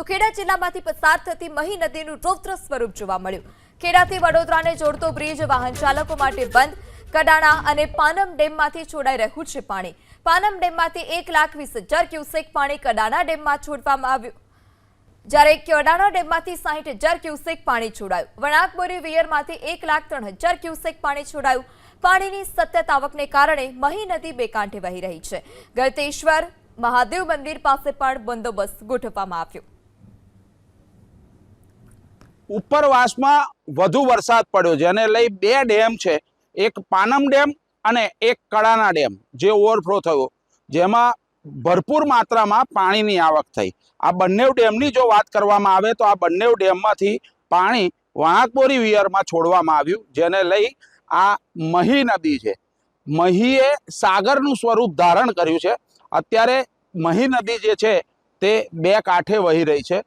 તો ખેડા જિલ્લામાંથી પસાર થતી મહી નદીનું રૌદ્ર સ્વરૂપ જોવા મળ્યું. ખેડાથી વડોદરાને જોડતો બ્રિજ વાહન ચાલકો માટે બંધ. કડાણા અને પાનમ ડેમમાંથી છોડાઈ રહ્યું છે પાણી. પાનમ ડેમમાંથી એક લાખ વીસ હજાર ક્યુસેક પાણી કડાણા ડેમમાં છોડવામાં આવ્યું. જ્યારે કડાણા ડેમમાંથી સાહીઠ હજાર ક્યુસેક પાણી છોડાયું. વણાકબોરી વિયરમાંથી એક લાખ ત્રણ હજાર ક્યુસેક પાણી છોડાયું. પાણીની સતત આવકને કારણે મહી નદી બે કાંઠે વહી રહી છે. ગળતેશ્વર મહાદેવ મંદિર પાસે પણ બંદોબસ્ત ગોઠવવામાં આવ્યો. ઉપરવાસમાં વધુ વરસાદ પડ્યો જેને લઈ બે ડેમ છે. એક પાનમ ડેમ અને એક કડાના ડેમ જે ઓવરફ્લો થયો, જેમાં ભરપૂર માત્રામાં પાણીની આવક થઈ. આ બંને ડેમની જો વાત કરવામાં આવે તો આ બંને ડેમમાંથી પાણી વાંકબોરી વિયરમાં છોડવામાં આવ્યું, જેને લઈ આ મહી નદી છે. મહીએ સાગરનું સ્વરૂપ ધારણ કર્યું છે. અત્યારે મહી નદી જે છે તે બે કાંઠે વહી રહી છે.